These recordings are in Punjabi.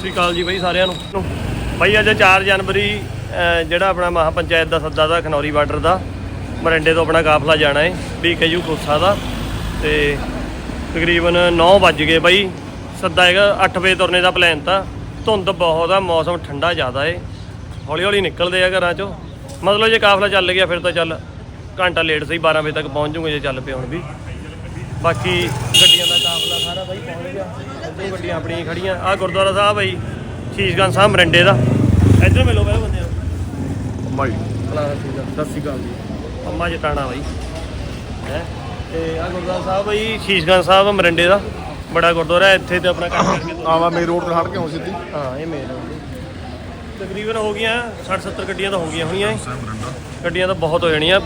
ਸ੍ਰੀ ਅਕਾਲ ਜੀ ਬਾਈ ਸਾਰਿਆਂ ਨੂੰ। ਬਾਈ ਅੱਜ 4 ਜਨਵਰੀ ਜਿਹੜਾ ਆਪਣਾ ਮਹਾ ਪੰਚਾਇਤ ਦਾ ਸੱਦਾ ਦਾ, ਖਨੌਰੀ ਬਾਰਡਰ ਦਾ। ਮਰਿੰਡੇ ਤੋਂ ਆਪਣਾ ਕਾਫਲਾ ਜਾਣਾ ਹੈ ਬੀਕੇਯੂ ਕੋਸਾ ਦਾ। ਤੇ ਤਕਰੀਬਨ 9 ਵੱਜ ਗਏ ਬਾਈ। ਸੱਦਾ ਹੈਗਾ 8 ਵਜੇ ਤੁਰਨੇ ਦਾ ਪਲਾਨ ਤਾਂ। ਧੁੰਦ ਬਹੁਤ ਆ, ਮੌਸਮ ਠੰਡਾ ਜ਼ਿਆਦਾ ਏ। ਹੌਲੀ ਹੌਲੀ ਨਿਕਲਦੇ ਆ ਘਰਾਂ ਚੋਂ। ਮਤਲਬ ਜੇ ਕਾਫਲਾ ਚੱਲ ਗਿਆ ਫਿਰ ਤਾਂ ਚੱਲ, ਘੰਟਾ ਲੇਟ ਸਹੀ 12 ਵਜੇ ਤੱਕ ਪਹੁੰਚ ਜੂਗੇ ਜੇ ਚੱਲ ਪਏ ਹੁਣ ਵੀ। ਬਾਕੀ ਗੱਡੀਆਂ ਦਾ ਕਾਫਲਾ ਸਾਰਾ ਬਾਈ ਪਹੁੰਚ ਗਿਆ। ਇੱਧਰੋਂ ਗੱਡੀਆਂ ਆਪਣੀਆਂ ਖੜੀਆਂ। ਆ ਗੁਰਦੁਆਰਾ ਸਾਹਿਬ ਬਾਈ ਸ਼ੀਸ਼ਗੰਜ ਸਾਹਿਬ ਮਰਿੰਡੇ ਦਾ। ਇੱਧਰ ਮਿਲੋ ਪਹਿਲਾਂ ਬੰਦੇ ਨੂੰ। ਮਾਈ। ਸਤਿ ਸ਼੍ਰੀ ਅਕਾਲ ਜੀ। ਅੰਮਾ ਜਟਾਣਾ ਬਾਈ। ਹੈ? ਤੇ ਆ ਗੁਰਦੁਆਰਾ ਸਾਹਿਬ ਬਾਈ ਸ਼ੀਸ਼ਗੰਜ ਸਾਹਿਬ ਮਰਿੰਡੇ ਦਾ। ਬੜਾ ਗੁਰਦੁਆਰਾ ਹੈ ਇੱਥੇ ਤੇ ਆਪਣਾ ਕੰਮ ਕਰਕੇ ਤੁਰ- ਆਵਾ ਮੇਨ ਰੋਡ ਤੇ ਖੜ ਕੇ ਆਉਂ ਸਿੱਧੀ। ਹਾਂ ਇਹ ਮੇਨ ਤਕਰੀਬਨ ਹੋ ਗਈਆਂ 60 70 ਗੱਡੀਆਂ ਤਾਂ ਹੋ ਗਈਆਂ ਹੋਣੀਆਂ ਇਹ। ਗੱਡੀਆਂ ਤਾਂ ਬਹੁਤ ਹੋ ਜਾਣੀਆਂ।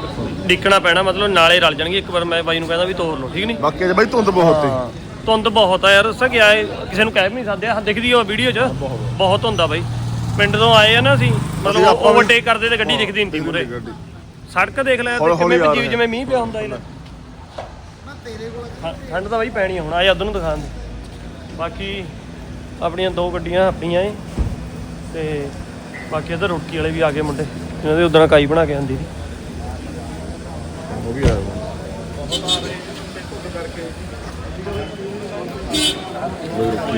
ਡਿੱਕਣਾ ਪੈਣਾ ਮਤਲਬ ਨਾਲੇ ਰਲ ਜਾਣਗੇ। ਇੱਕ ਵਾਰ ਮੈਂ ਬਾਈ ਨੂੰ ਕਹਿੰਦਾ ਵੀ ਤੋਰ ਲਓ ਠੀਕ ਨਹੀਂ ਬਾਕੀ ਅਜੇ ਬਾਈ ਧੁੰਦ ਬਹੁਤ ਤੇ ਹਾਂ, ਧੁੰਦ ਬਹੁਤ ਆ ਯਾਰ ਕੀ ਆਏ ਕਿਸੇ ਨੂੰ ਕਹਿ ਵੀ ਨਹੀਂ ਸਕਦੇ। ਆ ਦਿਖਦੀ ਉਹ ਵੀਡੀਓ 'ਚ। ਬਹੁਤ ਧੁੰਦ ਆ ਬਾਈ। ਪਿੰਡ ਤੋਂ ਆਏ ਆ ਨਾ ਅਸੀਂ ਮਤਲਬ ਓਵਰਟੇਕ ਕਰਦੇ ਤੇ ਗੱਡੀ ਦਿਖਦੀ ਨਹੀਂ ਸੀ ਮੂਰੇ ਸੜਕ ਦੇਖ ਲੈ ਹੌਲੀ- ਕਿਵੇਂ ਆ ਰਹੇ। ਜਿਵੇਂ ਮੀਂਹ ਪਿਆ ਹੁੰਦਾ ਇਹ। ਲੈ ਠ- ਠੰਡ ਤਾਂ ਬਾਈ ਪੈਣੀ ਆ ਹੁਣ ਆ ਉਧਰ ਨੂੰ ਦਿਖਾਣ ਦੇ। ਬਾਕੀ ਆਪਣੀਆਂ ਦੋ ਗੱਡੀਆਂ ਆਪਣੀਆਂ ਏ ਤੇ ਬਾਕੀ ਇਧਰ ਰੋਟੀ ਵਾਲੇ ਵੀ ਆ ਗਏ ਮੁੰਡੇ ਇਹਨਾਂ ਦੇ ਉਦੋਂ ਕਾਈ ਬਣਾ ਕੇ ਆਂਦੀ ਸੀ। ਉਹ ਵੀ ਆਇਆ ਉਹ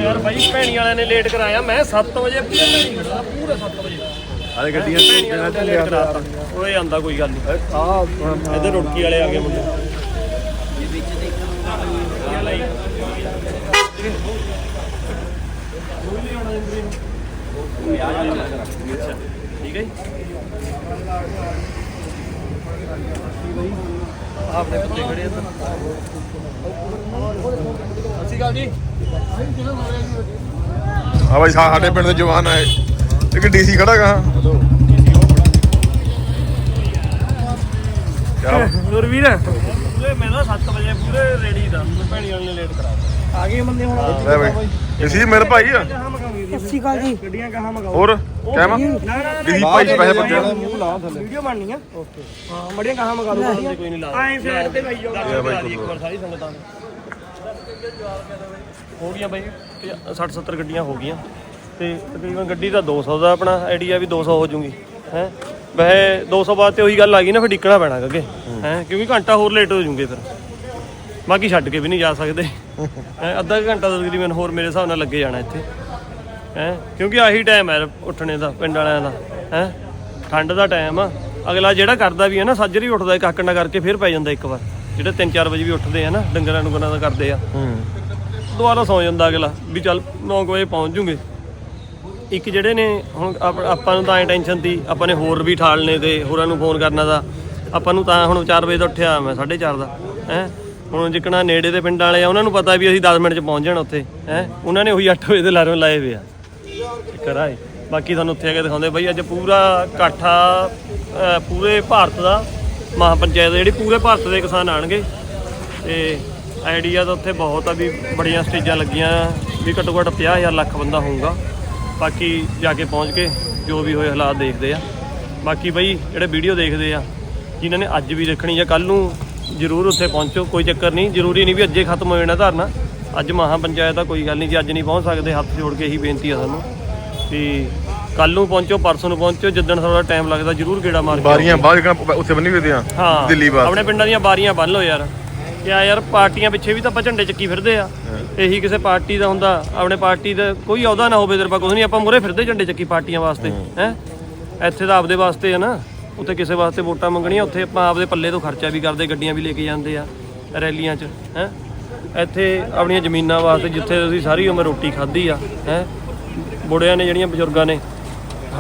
ਯਾਰ ਬਾਈ ਭੈਣੀ ਵਾਲਿਆਂ ਨੇ ਲੇਟ ਕਰਾਇਆ। ਮੈਂ 7 ਵਜੇ ਪੂਰਾ ਪੂਰਾ 7 ਵਜੇ। ਆਲੇ ਗੱਡੀਆਂ ਭੈਣੀ ਵਾਲਿਆਂ ਨੇ ਲੇਟ ਕਰਾਤਾ। ਓਏ ਆਂਦਾ ਕੋਈ ਗੱਲ ਨਹੀਂ। ਆ ਇਧਰ ਰੋਟੀ ਵਾਲੇ ਆ ਗਏ ਮੁੰਡੇ। ਠੀਕ ਹੈ ਜੀ? ਆਪਣੇ ਬੱਚੇ ਖੜੇ ਆ ਅਸੀਂ ਗੱਲ ਜੀ। ਆ ਬਾਈ ਸਾ- ਸਾਡੇ ਪਿੰਡ ਦੇ ਜਵਾਨ ਆਏ। ਇੱਕ ਡੀਸੀ ਖੜਾ ਗਾ ਪੂਰੇ ਮੈਂ ਨਾ 7 ਵਜੇ ਪੂਰੇ ਰੈਡੀ ਦਾ ਭੈਣੀ ਵਾਲੇ ਨੇ ਲੇਟ ਕਰਾ ਆ ਗਏ ਬੰਦੇ ਹੁਣ। ਲੈ ਬਾਈ। ਇਸੀ ਮੇਰੇ ਭਾਈ ਆ। ਸਤਿ ਸ਼੍ਰੀ ਅਕਾਲ ਜੀ। ਗੱਡੀਆਂ ਕਹਾਂ ਮਗਾਓ? ਹੋਰ ਕਹਿਮਾ ਨਾ ਨਾ ਡੀਸੀ ਭਾਈ ਚ ਪੈਸੇ ਬੱਚਿਆਂ ਦਾ ਮੂੰਹ ਲਾ ਥੱਲੇ। ਵੀਡੀਓ ਬਣਨੀ ਆ। ਓਕੇ। ਹਾਂ ਮੜੀਆਂ ਕਹਾਂ ਮਗਾ ਦੋ ਕੋਈ ਨਹੀਂ ਲਾ ਆਏ ਸਾਈਡ ਤੇ ਭਾਈ ਜਾਓ। ਇੱਕ ਵਾਰ ਸਾਰੀ ਸੰਗਤਾਂ ਨੇ। ਹੋ ਗਈਆਂ ਬਾਈ 60 70 ਗੱਡੀਆਂ ਹੋ ਗਈਆਂ। ਤੇ ਤਕਰੀਬਨ ਗੱਡੀ ਦਾ 200 ਦਾ ਆਪਣਾ ਆਈਡੀਆ ਵੀ 200 ਹੋ ਜੂਗੀ। ਹੈ? ਵੈਸੇ 200 ਬਾਅਦ ਤੇ ਉਹੀ ਗੱਲ ਆ ਗਈ ਨਾ ਫਿਰ ਡਿੱਕਣਾ ਪੈਣਾ ਅੱਗੇ। ਹੈ? ਕਿਉਂਕਿ ਘੰਟਾ ਹੋਰ ਲੇਟ ਹੋ ਜੂਗੇ ਫਿਰ। ਬਾਕੀ ਛੱਡ ਕੇ ਵੀ ਨਹੀਂ ਜਾ ਸਕਦੇ। ਅੱਧਾ ਘੰਟਾ ਤਕਰੀਬਨ ਹੋਰ ਮੇਰੇ ਹਿਸਾਬ ਨਾਲ ਲੱਗੇ ਜਾਣਾ ਇੱਥੇ। ਹੈ? ਕਿਉਂਕਿ ਆਹੀ ਟਾਈਮ ਹੈ ਉੱਠਣੇ ਦਾ ਪਿੰਡ ਵਾਲਿਆਂ ਦਾ ਹੈ? ਠੰਡ ਦਾ ਟਾਈਮ ਆ। ਅਗਲਾ ਜਿਹੜਾ ਕਰਦਾ ਵੀ ਹੈ ਨਾ ਸਾਜਰੀ ਉੱਠਦਾ ਇੱਕ ਆਕਣਾ ਕਰਕੇ ਫਿਰ ਪੈ ਜਾਂਦਾ ਇੱਕ ਵਾਰ। ਜਿਹੜੇ 3-4 ਵਜੇ ਵੀ ਉੱਠਦੇ ਆ ਨਾ ਡੰਗਰਾਂ ਨੂੰ ਦਾ ਕਰਦੇ ਆ। ਦੁਬਾਰਾ ਸੌ ਜਾਂਦਾ ਅਗਲਾ ਵੀ ਚੱਲ 9 ਵਜੇ ਪਹੁੰਚ ਜੂਗੇ। ਇੱਕ ਜਿਹੜੇ ਨੇ ਹੁਣ ਆਪ- ਨੂੰ ਤਾਂ ਐ ਟੈਨਸ਼ਨ ਤੀ ਆਪਾਂ ਨੇ ਹੋਰ ਵੀ ਠਾਲਨੇ ਤੇ ਹੋਰਾਂ ਨੂੰ ਫੋਨ ਕਰਨਾ ਦਾ। ਆਪਾਂ ਨੂੰ ਤਾਂ ਹੁਣ 4 ਵਜੇ ਦਾ ਉੱਠਿਆ ਮੈਂ 4:30 ਦਾ ਹੈ? ਹੁਣ ਜਿੱਕਣਾ ਨੇੜੇ ਦੇ ਪਿੰਡਾਂ ਵਾਲੇ ਆ ਉਹਨਾਂ ਨੂੰ ਪਤਾ ਵੀ ਅਸੀਂ 10 ਮਿੰਟ ਚ ਪਹੁੰਚ ਜਾਣਾ ਉੱਥੇ ਹੈ? ਉਹਨਾਂ ਨੇ ਉਹੀ 8 ਵਜੇ ਦੇ ਅਲਾਰਮ ਲਾਏ ਹੋਏ ਆ। ਚੱਕਰ ਆਏ ਬਾਕੀ ਤੁਹਾਨੂੰ ਉੱਥੇ ਆ ਕੇ ਦਿਖਾਉਂਦੇ ਬਈ ਅੱਜ ਪੂਰਾ ਇਕੱਠਾ ਪੂਰੇ ਭਾਰਤ ਦਾ ਮਹਾ ਪੰਚਾਇਤ ਜਿਹੜੀ ਪੂਰੇ ਭਾਰਤ ਦੇ ਕਿਸਾਨ ਆਣਗੇ। ਤੇ ਆਈਡੀਆ ਤਾਂ ਉੱਥੇ ਬਹੁਤ ਆ ਵੀ ਬੜੀਆਂ ਸਟੇਜਾਂ ਲੱਗੀਆਂ। ਵੀ ਘੱਟੋ ਘੱਟ 50000 ਲੱਖ ਬੰਦਾ ਹੋਊਗਾ। ਬਾਕੀ ਜਾ ਕੇ ਪਹੁੰਚ ਕੇ ਜੋ ਵੀ ਹੋਏ ਹਾਲਾਤ ਦੇਖਦੇ ਆ। ਬਾਕੀ ਬਈ ਜਿਹੜੇ ਵੀਡੀਓ ਦੇਖਦੇ ਆ, ਜਿਨ੍ਹਾਂ ਨੇ ਅੱਜ ਵੀ ਦੇਖਣੀ ਜਾਂ ਕੱਲ ਨੂੰ ਜ਼ਰੂਰ ਉੱਥੇ ਪਹੁੰਚੋ। ਕੋਈ ਚੱਕਰ ਨਹੀਂ। ਜ਼ਰੂਰੀ ਨਹੀਂ ਵੀ ਅੱਜੇ ਖਤਮ ਹੋ ਜਾਣਾ ਧਰਨਾ। ਅੱਜ ਮਹਾ ਪੰਚਾਇਤ ਦਾ ਕੋਈ ਗੱਲ ਨਹੀਂ। ਜੇ ਅੱਜ ਨਹੀਂ ਪਹੁੰਚ ਸਕਦੇ, ਹੱਥ ਜੋੜ ਕੇ ਇਹੀ ਬੇਨਤੀ ਆ ਸਾਨੂੰ। ਵੀ ਕੱਲ ਨੂੰ ਪਹੁੰਚੋ ਪਰਸੋਂ ਨੂੰ ਪਹੁੰਚੋ ਜਿੱਦਣ ਥੋੜਾ ਟਾਈਮ ਲੱਗਦਾ ਜ਼ਰੂਰ ਗੇੜਾ ਮਾਰ ਕੇ ਬਾਰੀਆਂ ਬਾਹਰ ਜਿਹੜਾ ਉੱਥੇ ਬੰਨੀ ਹੋਈ ਦੀਆਂ ਹਾਂ ਦਿੱਲੀ ਬਾਹਰ। ਆਪਣੇ ਪਿੰਡਾਂ ਦੀਆਂ ਬਾਰੀਆਂ ਬੰਨ ਲਓ ਯਾਰ। ਕਿਆ ਯਾਰ ਪਾਰਟੀਆਂ ਪਿੱਛੇ ਵੀ ਤਾਂ ਆਪਾਂ ਝੰਡੇ ਚੱਕੀ ਫਿਰਦੇ ਆ। ਇਹੀ ਕਿਸੇ ਪਾਰਟੀ ਦਾ ਹੁੰਦਾ ਆਪਣੇ ਪਾਰਟੀ ਦਾ ਕੋਈ ਅਹੁਦਾ ਨਾ ਹੋਵੇ ਤੇਰੇ ਕੁਝ ਨਹੀਂ ਆਪਾਂ ਮੁਰੇ ਫਿਰਦੇ ਝੰਡੇ ਚੱਕੀ ਪਾਰਟੀਆਂ ਵਾਸਤੇ ਹੈ। ਇੱਥੇ ਤਾਂ ਆਪਦੇ ਵਾਸਤੇ ਆ ਨਾ ਉੱਥੇ ਕਿਸੇ ਵਾਸਤੇ ਵੋਟਾਂ ਮੰਗਣੀਆਂ ਉੱਥੇ ਆਪਾਂ ਆਪਦੇ ਪੱਲੇ ਤੋਂ ਖਰਚਾ ਵੀ ਕਰਦੇ ਗੱਡੀਆਂ ਵੀ ਲੈ ਕੇ ਜਾਂਦੇ ਆ ਰੈਲੀਆਂ 'ਚ ਹੈ? ਇੱਥੇ ਆਪਣੀਆਂ ਜ਼ਮੀਨਾਂ ਵਾਸਤੇ ਜਿੱਥੇ ਅਸੀਂ ਸਾਰੀ ਉਮਰ ਰੋਟੀ ਖਾਧੀ ਆ ਹੈ? ਬੁੜਿਆਂ ਨੇ ਜਿਹੜੀਆਂ ਬਜ਼ੁਰਗਾਂ ਨੇ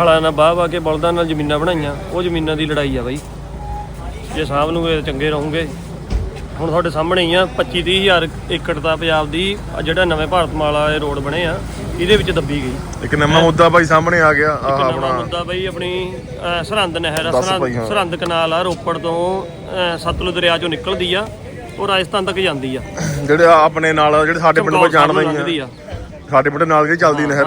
ਹਲਾਂ ਨਾਲ ਬਾਹ ਬਾਹ ਕੇ ਬਲਦਾਂ ਨਾਲ ਜ਼ਮੀਨਾਂ ਬਣਾਈਆਂ ਉਹ ਜ਼ਮੀਨਾਂ ਦੀ ਲੜਾਈ ਆ ਬਾਈ। ਜੇ ਸਾਹਬ ਨੂੰ ਇਹ ਚੰਗੇ ਰਹੋਗੇ। ਹੁਣ ਤੁਹਾਡੇ ਸਾਹਮਣੇ ਹੀ ਆ 25 30 ਹਜ਼ਾਰ ਏਕੜ ਦਾ ਪੰਜਾਬ ਦੀ ਜਿਹੜਾ ਨਵੇਂ ਭਾਰਤ ਮਾਲਾ ਇਹ ਰੋਡ ਬਣੇ ਆ ਇਹਦੇ ਵਿੱਚ ਦੱਬੀ ਗਈ। ਇੱਕ ਨਵਾਂ ਮੁੱਦਾ ਬਾਈ ਸਾਹਮਣੇ ਆ ਗਿਆ ਆਹ ਨਵਾਂ ਆਪਣਾ ਮੁੱਦਾ ਬਈ ਆਪਣੀ ਸਰਹੰਦ ਨਹਿਰ ਆ, ਸਰਹੰਦ ਕਨਾਲ ਆ ਰੋਪੜ ਤੋਂ ਸਤਲੁਜ ਦਰਿਆ ਚੋਂ ਨਿਕਲਦੀ ਆ ਉਹ ਰਾਜਸਥਾਨ ਤੱਕ ਜਾਂਦੀ ਆ। ਜਿਹੜੇ ਆ ਆਪਣੇ ਨਾਲ ਜਿਹੜੇ ਸਾਡੇ ਪਿੰਡ ਕੋਲ ਹੀ ਆ ਆ। ਸਾਡੇ ਪਿੰਡ ਨਾਲ ਜਿਹੜੀ ਚੱਲਦੀ ਨਹਿਰ।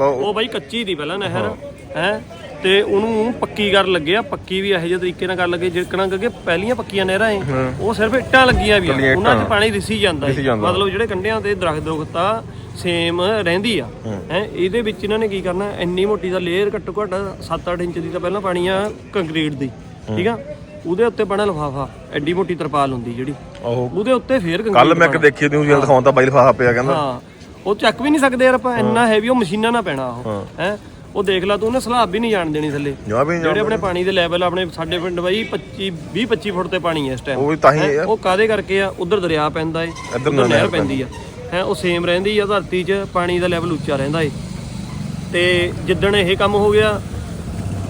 ਉਹ ਬਾਈ ਕੱਚੀ ਦੀ ਪਹਿਲਾਂ ਨਹਿਰ ਹੈ? ਤੇ ਉਹਨੂੰ ਪੱਕੀ ਕਰਨ ਲੱਗੇ ਆ ਪੱਕੀ ਵੀ ਇਹੋ ਜਿਹੇ ਤਰੀਕੇ ਨਾਲ ਕਰਨ ਲੱਗੇ ਜਿਕਣਾ ਕਿ ਪਹਿਲੀਆਂ ਪੱਕੀਆਂ ਨਹਿਰਾਂ ਏ। ਉਹ ਸਿਰਫ ਇੱਟਾਂ ਲੱਗੀਆਂ ਵੀ ਉਹਨਾਂ 'ਚ। ਪਾਣੀ ਰਿਸੀ ਜਾਂਦਾ। ਮਤਲਬ ਜਿਹੜੇ ਕੰਢਿਆਂ ਤੇ ਦਰਖਤ ਦਰਖਤ ਆ ਸੇਮ ਰਹਿੰਦੀ ਆ। ਹੈ। ਇਹਦੇ ਵਿੱਚ ਇਹਨਾਂ ਨੇ ਕੀ ਕਰਨਾ ਇੰਨੀ ਮੋਟੀ ਦਾ ਲੇਅਰ ਘੱਟੋ ਘੱਟ 7-8 ਇੰਚ ਦੀ ਤਾਂ ਪਹਿਲਾਂ ਪਾਣੀ ਆ ਕੰਕਰੀਟ ਦੀ ਠੀਕ ਆ? ਉਹਦੇ ਉੱਤੇ ਪਾਣਾ ਲਫਾਫਾ ਐਡੀ ਮੋਟੀ ਤਰਪਾਲ ਹੁੰਦੀ ਜਿਹੜੀ। ਉਹ ਉਹਦੇ ਉੱਤੇ ਫੇਰ ਕੱਲ ਕੰਕਰੀਟ ਮੈਂ ਇੱਕ ਦੇਖੀ ਨਿਊਜ਼ ਦਿਖਾਉਂਦਾ ਬਾਈ ਲਫਾਫਾ ਪਿਆ ਕਹਿੰਦਾ। ਹਾਂ। ਉਹ ਚੱਕ ਵੀ ਨਹੀਂ ਸਕਦੇ ਯਾਰ ਆਪਾਂ ਇੰਨਾ ਹੈਵੀ ਉਹ ਮਸ਼ੀਨਾਂ ਨਾਲ ਪੈਣਾ ਉਹ ਹੈ। ਉਹ ਦੇਖ ਲਾ ਤੂੰ ਉਹਨੇ ਸਲਾਬ ਵੀ ਨਹੀਂ ਜਾਣ ਦੇਣੀ ਥੱਲੇ। ਨਹੀਂ ਜਿਹੜੇ ਆਪਣੇ ਪਾਣੀ ਦੇ ਲੈਵਲ ਆਪਣੇ ਸਾਡੇ ਪਿੰਡ ਬਾਈ 25 20 25 ਫੁੱਟ ਤੇ ਪਾਣੀ ਹੈ ਇਸ ਟਾਈਮ ਉਹ ਵੀ ਤਾਂ ਹੀ ਹੈ? ਉਹ ਕਾਦੇ ਕਰਕੇ ਆ? ਉਧਰ ਦਰਿਆ ਪੈਂਦਾ ਏ ਇੱਧਰ ਉਧਰ ਨਹਿਰ ਪੈਂਦੀ। ਆ। ਹੈ ਉਹ ਸੇਮ ਰਹਿੰਦੀ ਆ ਧਰਤੀ 'ਚ ਪਾਣੀ ਦਾ ਲੈਵਲ ਉੱਚਾ ਰਹਿੰਦਾ ਏ। ਤੇ ਜਿੱਦਣ ਇਹ ਕੰਮ ਹੋ ਗਿਆ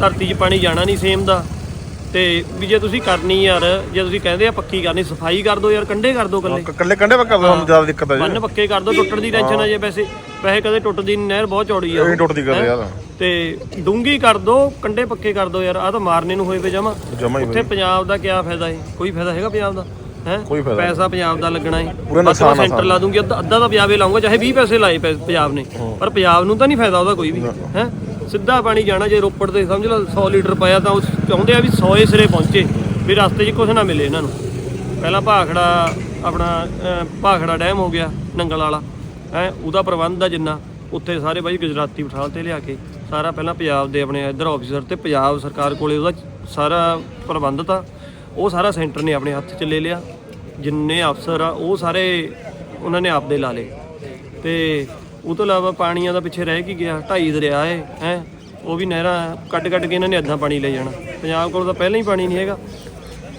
ਧਰਤੀ 'ਚ ਪਾਣੀ ਜਾਣਾ ਨਹੀਂ ਸੇਮ ਦਾ। ਤੇ ਵੀ ਜੇ ਤੁਸੀਂ ਕਰਨੀ ਯਾਰ ਜੇ ਤੁਸੀਂ ਕਹਿੰਦੇ ਆ ਪੱਕੀ ਕਰਨੀ ਸਫ਼ਾਈ ਕਰ ਦਿਓ ਯਾਰ ਕੰਡੇ ਕਰ ਦਿਓ ਕੱਲੇ ਕੱਲੇ ਕੰਡੇ ਪੱਕਾ ਸਾਨੂੰ ਜ਼ਿਆਦਾ ਦਿੱਕਤ ਆ ਜੀ। ਬੰਨ ਪੱਕੇ ਕਰ ਦਿਓ ਟੁੱਟਣ ਦੀ ਟੈਨਸ਼ਨ ਆ ਜੇ ਵੈਸੇ ਵੈਸੇ ਕਦੇ ਟੁੱਟਦੀ ਨੀ, ਨਹਿਰ ਬਹੁਤ ਚੌੜੀ ਆ। ਇਹ ਟੁੱਟਦੀ ਕਰ ਯਾਰ। ਤੇ ਡੂੰਗੀ ਕਰ ਦਿਓ ਕੰਡੇ ਪੱਕੇ ਕਰ ਦਿਓ ਯਾਰ ਆ ਤਾਂ ਮਾਰਨੇ ਨੂੰ ਹੋਏ ਪਏ ਜਮਾ। ਜਮਾ ਹੀ ਉੱਥੇ ਪੰਜਾਬ ਦਾ ਕੀ ਫਾਇਦਾ ਏ? ਕੋਈ ਫਾਇਦਾ ਹੈਗਾ ਪੰਜਾਬ ਦਾ? ਹੈ? ਕੋਈ ਫਾਇਦਾ ਪੈਸਾ ਪੰਜਾਬ ਦਾ ਲੱਗਣਾ ਏ। ਪੂਰਾ ਨੁਕਸਾਨ ਆ ਸੈਂਟਰ ਲਾ ਦੂੰਗੀ ਅੱਧਾ ਅੱਧਾ ਤਾਂ ਪੰਜਾਬ ਹੀ ਲਾਉਂਗਾ ਚਾਹੇ 20 ਪੈਸੇ ਲਾਏ ਪੈ- ਪੰਜਾਬ ਨੇ। ਪਰ ਪੰਜਾਬ ਨੂੰ ਤਾਂ ਨਹੀਂ ਫਾਇਦਾ ਉਹਦਾ ਕੋਈ ਵੀ। ਹੈ? ਸਿੱਧਾ ਪਾਣੀ ਜਾਣਾ ਜੇ ਰੋਪੜ ਤੇ, ਸਮਝ ਲਓ 100 ਲੀਟਰ ਪਾਇਆ ਤਾਂ ਉਹ ਚਾਹੁੰਦੇ ਆ ਵੀ 100 ਏ ਸਿਰੇ ਪਹੁੰਚੇ, ਵੀ ਰਸਤੇ 'ਚ ਕੁਝ ਨਾ ਮਿਲੇ ਇਹਨਾਂ ਨੂੰ। ਪਹਿਲਾਂ ਭਾਖੜਾ ਆਪਣਾ ਭਾਖੜਾ ਡੈਮ ਹੋ ਗਿਆ, ਨੰਗਲ ਵਾਲਾ, ਹੈ, ਉਹਦਾ ਪ੍ਰਬੰਧ ਆ ਜਿੰਨਾ, ਉੱਥੇ ਸਾਰੇ ਬਾਈ ਗੁਜਰਾਤੀ ਬਿਠਾਲ ਤੇ ਲਿਆ ਕੇ, ਸਾਰਾ ਪਹਿਲਾਂ ਪੰਜਾਬ ਦੇ ਆਪਣੇ ਇੱਧਰ ਆਫੀਸਰ ਤੇ ਪੰਜਾਬ ਸਰਕਾਰ ਕੋਲੇ ਉਹਦਾ ਸਾਰਾ ਪ੍ਰਬੰਧ ਤਾਂ, ਉਹ ਸਾਰਾ ਸੈਂਟਰ ਨੇ ਆਪਣੇ ਹੱਥ 'ਚ ਲੈ ਲਿਆ, ਜਿੰਨੇ ਅਫਸਰ ਆ, ਉਹ ਸਾਰੇ ਉਹਨਾਂ ਨੇ ਆਪਦੇ ਲਾ ਲਏ। ਤੇ ਉਹ ਤੋਂ ਇਲਾਵਾ ਪਾਣੀਆਂ ਦਾ ਪਿੱਛੇ ਰਹਿ ਕੀ ਗਿਆ? ਢਾਈ ਦਰਿਆ ਏ, ਹੈ? ਉਹ ਵੀ ਨਹਿਰਾਂ ਕੱਢ ਕੱਢ ਕੇ ਇਹਨਾਂ ਨੇ ਅੱਧਾ ਪਾਣੀ ਲੈ ਜਾਣਾ। ਪੰਜਾਬ ਕੋਲ ਤਾਂ ਪਹਿਲਾਂ ਹੀ ਪਾਣੀ ਨਹੀਂ ਹੈਗਾ।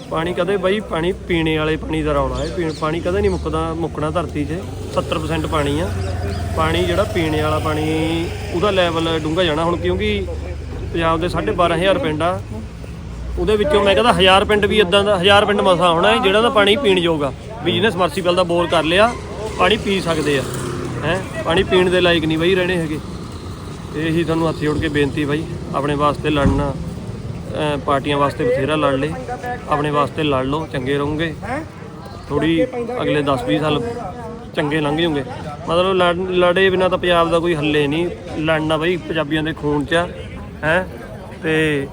ਪਾਣੀ ਕਦੇ ਬਈ ਪਾਣੀ ਪੀਣੇ ਵਾਲੇ ਪਾਣੀ ਦਾ ਰੌਲਾ ਹੈ ਪੀਣ ਪਾਣੀ ਕਦੇ ਨਹੀਂ ਮੁੱਕਦਾ, ਮੁੱਕਣਾ ਧਰਤੀ 'ਚ 70% ਪਾਣੀ ਆ। ਪਾਣੀ ਜਿਹੜਾ ਪੀਣੇ ਵਾਲਾ ਪਾਣੀ, ਉਹਦਾ ਲੈਵਲ ਡੂੰਘਾ ਜਾਣਾ। ਹੁਣ ਕਿਉਂਕਿ ਪੰਜਾਬ ਦੇ 12500 ਪਿੰਡ ਆ। ਉਹਦੇ ਵਿੱਚੋਂ ਮੈਂ ਕਹਿੰਦਾ 1000 ਪਿੰਡ ਵੀ ਇਦਾਂ ਦਾ 1000 ਪਿੰਡ ਮਸਾ ਹੋਣਾ ਹੈ ਜਿਹੜਾ ਦਾ ਪਾਣੀ ਪੀਣ ਯੋਗ ਆ। ਵੀ ਜਿਹਨੇ ਸਮਰਸੀਬਲ ਦਾ ਬੋਰ ਕਰ ਲਿਆ, ਪਾਣੀ ਪੀ ਸਕਦੇ ਆ। ਹੈ? ਪਾਣੀ ਪੀਣ ਦੇ ਲਾਇਕ ਨਹੀਂ ਬਈ ਰਹਿਣੇ ਹੈਗੇ। ਇਹੀ ਤੁਹਾਨੂੰ ਹੱਥ ਜੋੜ ਕੇ ਬੇਨਤੀ ਬਾਈ, ਆਪਣੇ ਵਾਸਤੇ ਲੜਨਾ ਪਾਰਟੀਆਂ ਵਾਸਤੇ ਬਥੇਰਾ ਲੜ ਲੇ ਆਪਣੇ ਵਾਸਤੇ ਲੜ ਲਓ, ਚੰਗੇ ਰਹੋਗੇ। ਥੋੜੀ ਅਗਲੇ 10-20 ਸਾਲ ਚੰਗੇ ਲੰਘ ਜੂਗੇ ਮਤਲਬ ਲੜ- ਲੜੇ ਬਿਨਾ ਤਾਂ ਪੰਜਾਬ ਦਾ ਕੋਈ ਹੱਲੇ ਨਹੀਂ। ਲੜਨਾ ਬਈ ਪੰਜਾਬੀਆਂ ਦੇ ਖੂਨ 'ਚ ਆ, ਹੈ? ਤੇ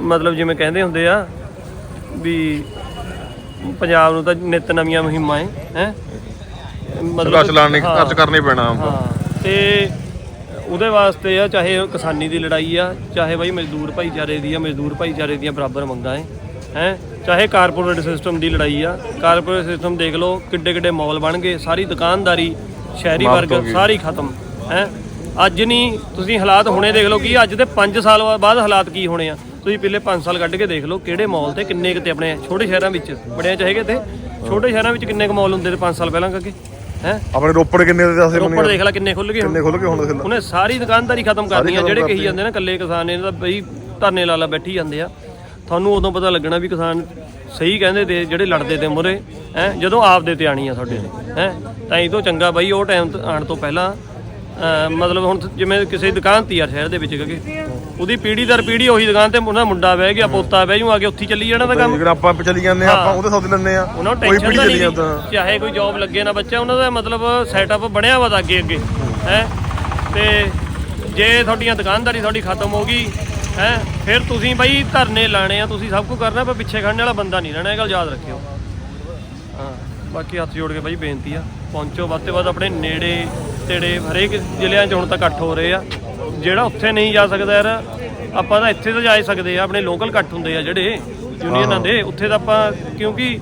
ਮਤਲਬ ਜਿਵੇਂ ਕਹਿੰਦੇ ਹੁੰਦੇ ਆ ਵੀ ਪੰਜਾਬ ਨੂੰ ਤਾਂ ਨਿਤ ਨਵੀਆਂ ਮੁਹਿੰਮਾਂ ਹੈ ਹੈ? ਸੰਘਰਸ਼ ਚਲਾਣੇ ਖਰਚ ਕਰਨੇ ਪੈਣਾ ਹਾਂ ਤੇ ਉਹਦੇ ਵਾਸਤੇ ਆ ਚਾਹੇ ਉਹ ਕਿਸਾਨੀ ਦੀ ਲੜਾਈ ਆ ਚਾਹੇ ਬਾਈ ਮਜ਼ਦੂਰ ਭਾਈਚਾਰੇ ਦੀ ਆ ਮਜ਼ਦੂਰ ਭਾਈਚਾਰੇ ਦੀਆਂ ਬਰਾਬਰ ਮੰਗਾਂ ਹੈ ਹੈ? ਚਾਹੇ ਕਾਰਪੋਰੇਟ ਸਿਸਟਮ ਦੀ ਲੜਾਈ ਆ ਕਾਰਪੋਰੇਟ ਸਿਸਟਮ ਦੇਖ ਲਓ ਕਿੱਡੇ ਕਿੱਡੇ ਮਾਲ ਬਣ ਗਏ ਸਾਰੀ ਦੁਕਾਨਦਾਰੀ ਸ਼ਹਿਰੀ ਵਰਗ ਸਾਰੀ ਖਤਮ ਹੈ? ਅੱਜ ਨਹੀਂ ਤੁਸੀਂ ਹਾਲਾਤ ਹੁਣੇ ਦੇਖ ਲਓ ਕਿ ਅੱਜ ਦੇ 5 ਸਾਲ ਬਾਅਦ ਹਾਲਾਤ ਕੀ ਹੋਣੇ ਆ। ਤੁਸੀਂ ਪਿਛਲੇ 5 ਸਾਲ ਕੱਢ ਕੇ ਦੇਖ ਲਓ ਕਿਹੜੇ ਮਾਲ ਤੇ ਕਿੰਨੇ ਕਿਤੇ ਆਪਣੇ ਛੋਟੇ ਸ਼ਹਿਰਾਂ ਵਿੱਚ ਬੜਿਆਂ ਚ ਹੈਗੇ ਤੇ ਛੋਟੇ ਸ਼ਹਿਰਾਂ ਵਿੱਚ ਕਿੰਨੇ ਕੁ ਮਾਲ ਹੁੰਦੇ ਤੇ 5 ਸਾਲ ਪਹਿਲਾਂ ਕਰਕੇ? ਹੈ? ਆਪਣੇ ਰੋਪੜ ਕਿੰਨੇ ਦੇ ਦੱਸੇ ਰੋਪੜ ਦੇਖ ਲੈ ਕਿੰਨੇ ਖੁੱਲ ਗਏ ਕਿੰਨੇ ਖੁੱਲ ਕੇ ਹੁਣ ਦੇਖ ਲੈ। ਉਹਨੇ ਸਾਰੀ ਦੁਕਾਨਦਾਰੀ ਖਤਮ ਕਰਨੀ ਆ ਜਿਹੜੇ ਕਹੀ ਜਾਂਦੇ ਨਾ ਕੱਲੇ ਕਿਸਾਨ ਨੇ ਤਾਂ ਬਈ ਧਰਨੇ ਲਾ ਲਾ ਬੈਠੀ ਜਾਂਦੇ ਆ। ਤੁਹਾਨੂੰ ਉਦੋਂ ਪਤਾ ਲੱਗਣਾ ਵੀ ਕਿਸਾਨ ਸਹੀ ਕਹਿੰਦੇ ਤੇ ਜਿਹੜੇ ਲੜਦੇ ਤੇ ਮੁਰੇ ਹੈ? ਜਦੋਂ ਆਪਦੇ ਤੇ ਆਣੀ ਆ ਤੁਹਾਡੇ ਹੈ? ਤਾਂ ਇਹ ਤੋਂ ਚੰਗਾ ਬਈ ਉਹ ਟਾਈਮ ਆਣ ਤੋਂ ਪਹਿਲਾਂ ਮਤਲਬ ਹੁਣ ਜਿਵੇਂ ਕਿਸੇ ਦੁਕਾਨ ਤੀ ਯਾਰ ਸ਼ਹਿਰ ਦੇ ਵਿੱਚ ਕਹੇ ਉਹਦੀ ਪੀੜੀ ਦਰ ਪੀੜੀ ਉਹੀ ਦੁਕਾਨ ਤੇ ਉਹਨਾਂ ਮੁੰਡਾ ਬਹਿ ਗਿਆ ਪੋਤਾ ਬਹਿ ਜੂ ਆ ਕੇ ਉੱਥੇ ਚੱਲੀ ਜਾਣਾ ਦਾ ਕੰਮ। ਜਿਹੜਾ ਆਪਾਂ ਚਲੀ ਜਾਂਦੇ ਆ ਆਪਾਂ ਉਹਦੇ ਸੌਦੇ ਲੈਂਦੇ ਆ ਉਹਨਾਂ ਨੂੰ ਕੋਈ ਟੈਨਸ਼ਨ ਚੱਲੀ ਜਾਂਦਾ। ਚਾਹੇ ਕੋਈ ਜੌਬ ਲੱਗੇ ਨਾ ਬੱਚਾ ਉਹਨਾਂ ਦਾ ਮਤਲਬ ਸੈਟਅਪ ਬਣਿਆ ਵਾ ਅੱਗੇ ਅੱਗੇ ਹੈ। ਤੇ ਜੇ ਤੁਹਾਡੀਆਂ ਦੁਕਾਨਦਾਰੀ ਤੁਹਾਡੀ ਖਤਮ ਹੋ ਗਈ ਹੈ ਫਿਰ ਤੁਸੀਂ ਬਾਈ ਧਰਨੇ ਲਾਣੇ ਆ ਤੁਸੀਂ ਸਭ ਕੁਝ ਕਰਨਾ ਪਰ ਪਿੱਛੇ ਖੜਨ ਵਾਲਾ ਬੰਦਾ ਨਹੀਂ ਰਹਿਣਾ ਇਹ ਗੱਲ ਯਾਦ ਰੱਖਿਓ। ਹਾਂ ਬਾਕੀ ਹੱਥ ਜੋੜ ਕੇ ਬਾਈ ਬੇਨਤੀ ਆ। ਪਹੁੰਚੋ। ਵੱਧ ਤੋਂ ਵੱਧ ਆਪਣੇ ਨੇੜੇ ਤੇੜੇ ਹਰੇਕ ਜ਼ਿਲ੍ਹਿਆਂ 'ਚ ਹੁਣ ਤਾਂ ਇਕੱਠ ਹੋ ਰਹੇ ਆ। ਜਿਹੜਾ ਉੱਥੇ ਨਹੀਂ ਜਾ ਸਕਦਾ ਯਾਰ ਆਪਾਂ ਤਾਂ ਇੱਥੇ ਤਾਂ ਜਾ ਹੀ ਸਕਦੇ ਆ। ਆਪਣੇ ਲੋਕਲ ਇਕੱਠ ਹੁੰਦੇ ਆ ਜਿਹੜੇ ਯੂਨੀਅਨਾਂ ਦੇ। ਉੱਥੇ ਤਾਂ ਆਪਾਂ ਕਿਉਂਕਿ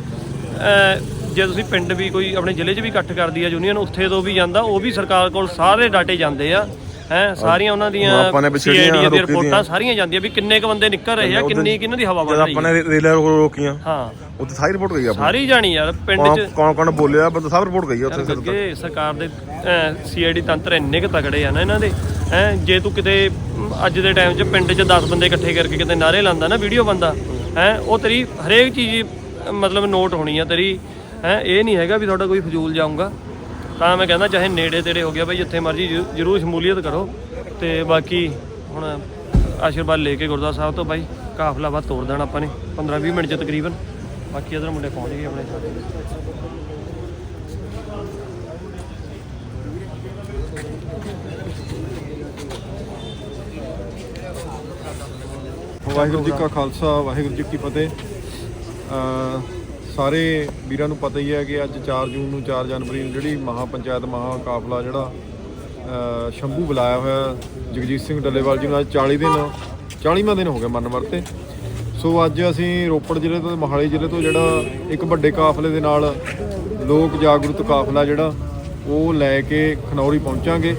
ਜੇ ਤੁਸੀਂ ਪਿੰਡ ਵੀ ਕੋਈ ਆਪਣੇ ਜ਼ਿਲ੍ਹੇ 'ਚ ਵੀ ਇਕੱਠ ਕਰਦੀ ਆ ਯੂਨੀਅਨ ਉੱਥੇ ਤੋਂ ਵੀ ਜਾਂਦਾ ਉਹ ਵੀ ਸਰਕਾਰ ਕੋਲ ਸਾਰੇ ਡਾਟੇ ਜਾਂਦੇ ਆ। ਹੈ ਸਾਰੀਆਂ ਉਹਨਾਂ ਦੀਆਂ ਆਪਾਂ ਨੇ ਪਿਛੜੀਆਂ ਦੀਆਂ ਰਿਪੋਰਟਾਂ ਸਾਰੀਆਂ ਜਾਂਦੀਆਂ ਵੀ ਕਿੰਨੇ ਕ ਬੰਦੇ ਨਿਕਲ ਰਹੇ ਆ ਕਿੰਨੀ ਕਿਹਨਾਂ ਦੀ ਹਵਾ ਬਣ ਰਹੀ ਆਪਾਂ ਨੇ ਰੇਲਰ ਰੋਕੀਆਂ। ਹਾਂ। ਉੱਥੇ ਸਾਰੀ ਰਿਪੋਰਟ ਗਈ ਆਪਾਂ ਸਾਰੀ ਜਾਣੀ ਯਾਰ ਪਿੰਡ 'ਚ ਕੌਣ ਕੌਣ ਬੋਲਿਆ ਬੰਦਾ ਸਭ ਰਿਪੋਰਟ ਗਈ ਆ ਉੱਥੇ ਸਿਰ ਅੱਗੇ ਸਰਕਾਰ ਦੇ ਸੀਆਈਡੀ ਤੰਤਰ ਇੰਨੇ ਕੁ ਤਗੜੇ ਆ ਨਾ ਇਹਨਾਂ ਦੇ ਹੈ ਜੇ ਤੂੰ ਕਿਤੇ ਅੱਜ ਦੇ ਟਾਈਮ 'ਚ ਪਿੰਡ 'ਚ 10 ਬੰਦੇ ਇਕੱਠੇ ਕਰਕੇ ਕਿਤੇ ਨਾਰੇ ਲਾਉਂਦਾ ਨਾ ਵੀਡੀਓ ਬੰਦਾ ਹੈ ਉਹ ਤੇਰੀ ਹਰੇਕ ਚੀਜ਼ ਮਤਲਬ ਨੋਟ ਹੋਣੀ ਆ ਤੇਰੀ ਹੈ ਇਹ ਨਹੀਂ ਹੈਗਾ ਵੀ ਤੁਹਾਡਾ ਕੋਈ ਫਜ਼ੂਲ ਜਾਊਗਾ। ਤਾਂ ਮੈਂ ਕਹਿੰਦਾ ਚਾਹੇ ਨੇੜੇ ਤੇੜੇ ਹੋ ਗਿਆ ਬਈ, ਜਿੱਥੇ ਮਰਜ਼ੀ ਜ਼ਰੂਰ ਸ਼ਮੂਲੀਅਤ ਕਰੋ। ਤੇ ਬਾਕੀ ਹੁਣ ਆਸ਼ੀਰਵਾਦ ਲੈ ਕੇ ਗੁਰਦੁਆਰਾ ਸਾਹਿਬ ਤੋਂ ਬਾਈ, ਕਾਫਲਾ ਬਾਅਦ ਤੋੜ ਦੇਣਾ ਆਪਾਂ ਨੇ 15 20 ਮਿੰਟ 'ਚ ਤਕਰੀਬਨ। ਬਾਕੀ ਇਧਰ ਮੁੰਡੇ ਪਹੁੰਚ ਗਏ ਆਪਣੇ। ਵਾਹਿਗੁਰੂ ਜੀ ਕਾ ਖਾਲਸਾ, ਵਾਹਿਗੁਰੂ ਜੀ ਕੀ ਫਤਿਹ। ਸਾਰੇ ਵੀਰਾਂ ਨੂੰ ਪਤਾ ਹੀ ਹੈ ਕਿ ਅੱਜ 4 ਜੂਨ ਨੂੰ 4 ਜਨਵਰੀ ਨੂੰ ਜਿਹੜੀ ਮਹਾ ਪੰਚਾਇਤ ਮਹਾ ਕਾਫਲਾ ਜਿਹੜਾ ਸ਼ੰਭੂ ਬੁਲਾਇਆ ਹੋਇਆ ਜਗਜੀਤ ਸਿੰਘ ਡੱਲੇਵਾਲ ਜੀ ਨੂੰ ਅੱਜ 40 ਦਿਨ 40ਵਾਂ ਦਿਨ ਹੋ ਗਿਆ ਮੰਨ ਵਰਤੇ। ਸੋ ਅੱਜ ਅਸੀਂ ਰੋਪੜ ਜ਼ਿਲ੍ਹੇ ਤੋਂ ਤੇ ਮੋਹਾਲੀ ਜ਼ਿਲ੍ਹੇ ਤੋਂ ਜਿਹੜਾ ਇੱਕ ਵੱਡੇ ਕਾਫਲੇ ਦੇ ਨਾਲ ਲੋਕ ਜਾਗਰੂਕ ਕਾਫਲਾ ਜਿਹੜਾ, ਉਹ ਲੈ ਕੇ ਖਨੌਰੀ ਪਹੁੰਚਾਂਗੇ।